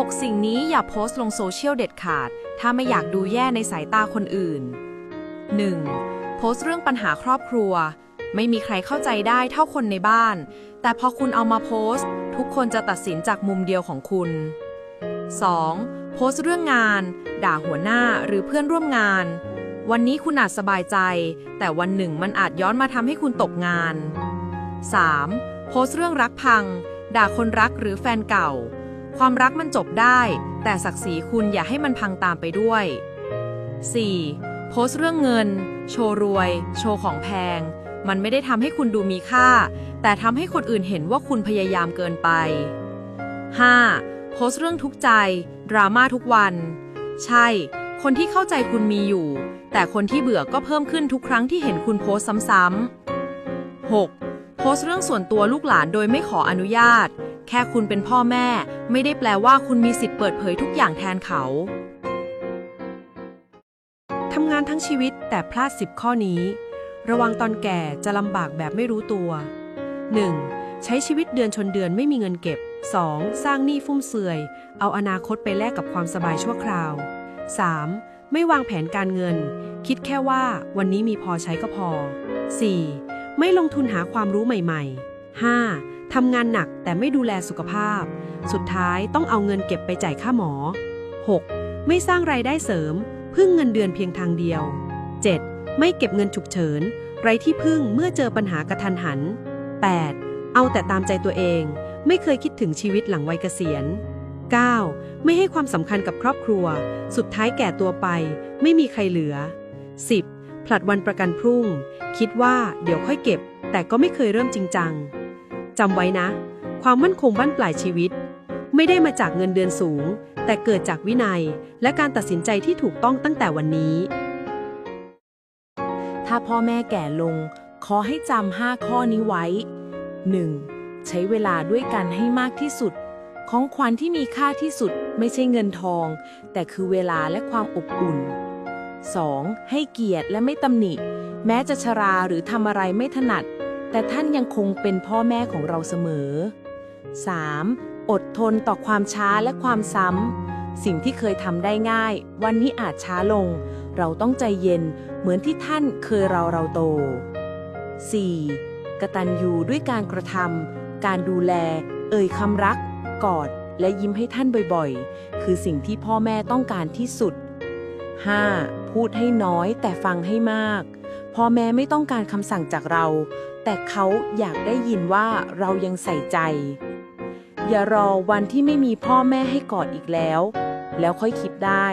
6 สิ่งนี้อย่าโพสต์ลงโซเชียลเด็ดขาด ถ้าไม่อยากดูแย่ในสายตาคนอื่น 1. โพสต์เรื่องปัญหาครอบครัว ไม่มีใครเข้าใจได้เท่าคนในบ้าน แต่พอคุณเอามาโพสต์ ทุกคนจะตัดสินจากมุมเดียวของคุณ 2. โพสต์เรื่องงาน ด่าหัวหน้าหรือเพื่อนร่วมงาน วันนี้คุณอาจสบายใจ แต่วันหนึ่งมันอาจย้อนมาทำให้คุณตกงาน 3. โพสต์เรื่องรักพัง ด่าคนรักหรือแฟนเก่า ความรักมันจบได้ แต่ศักดิ์ศรีคุณอย่าให้มันพังตามไปด้วย 4. โพสต์เรื่องเงิน โชว์รวย โชว์ของแพง มันไม่ได้ทำให้คุณดูมีค่า แต่ทำให้คนอื่นเห็นว่าคุณพยายามเกินไป 5. โพสต์เรื่องทุกใจ ดราม่าทุกวัน ใช่ คนที่เข้าใจคุณมีอยู่ แต่คนที่เบื่อก็เพิ่มขึ้นทุกครั้งที่เห็นคุณโพสต์ซ้ำๆ 6. โพสต์เรื่องส่วนตัวลูกหลานโดยไม่ขออนุญาต แค่คุณเป็นพ่อแม่ ไม่ได้แปลว่าคุณมีสิทธิ์เปิดเผยทุกอย่างแทนเขาทำงานทั้งชีวิตแต่พลาด 10 ข้อนี้ ระวังตอนแก่จะลำบากแบบไม่รู้ตัว 1. ใช้ชีวิตเดือนชนเดือนไม่มีเงินเก็บ 2. สร้างหนี้ฟุ่มเฟือย เอาอนาคตไปแลกกับความสบายชั่วคราว 3. ไม่วางแผนการเงิน คิดแค่ว่าวันนี้มีพอใช้ก็พอ 4. ไม่ลงทุนหาความรู้ใหม่ๆ 5. ทำงานหนักแต่ไม่ดูแลสุขภาพ สุดท้ายต้องเอาเงินเก็บไปจ่ายค่าหมอ 6. ไม่สร้างรายได้เสริม พึ่งเงินเดือนเพียงทางเดียว 7. ไม่เก็บเงินฉุกเฉิน ไรที่พึ่งเมื่อเจอปัญหากระทันหัน 8. เอาแต่ตามใจตัวเอง ไม่เคยคิดถึงชีวิตหลังวัยเกษียณ 9. ไม่ให้ความสำคัญกับครอบครัว สุดท้ายแก่ตัวไป ไม่มีใครเหลือ 10. ผลัดวันประกันพรุ่ง คิดว่าเดี๋ยวค่อยเก็บ แต่ก็ไม่เคยเริ่มจริงจัง จำไว้นะ ความมั่นคงบั้นปลายชีวิต ไม่ได้มาจากเงินเดือนสูง แต่เกิดจากวินัย และการตัดสินใจที่ถูกต้องตั้งแต่วันนี้ ถ้าพ่อแม่แก่ลง ขอให้จำห้าข้อนี้ไว้ 1. ใช้เวลาด้วยกันให้มากที่สุด ของขวัญที่มีค่าที่สุดไม่ใช่เงินทอง แต่คือเวลาและความอบอุ่น 2. ให้เกียรติและไม่ตำหนิ แม้จะชราหรือทำอะไรไม่ถนัด แต่ท่านยังคงเป็นพ่อแม่ของเราเสมอ 3. อดทนต่อความช้าและความซ้ำ สิ่งที่เคยทำได้ง่าย วันนี้อาจช้าลง เราต้องใจเย็นเหมือนที่ท่านเคยเราเราโต 4. กระตัญญูด้วยการกระทำการดูแล เอ่ยคำรัก กอด และยิ้มให้ท่านบ่อยๆ คือสิ่งที่พ่อแม่ต้องการที่สุด 5. พูดให้น้อยแต่ฟังให้มาก พ่อแม่ไม่ต้องการคำสั่งจากเรา แต่เขาอยากได้ยินว่าเรายังใส่ใจ อย่ารอวันที่ไม่มีพ่อแม่ให้กอดอีกแล้ว แล้วค่อยคิดได้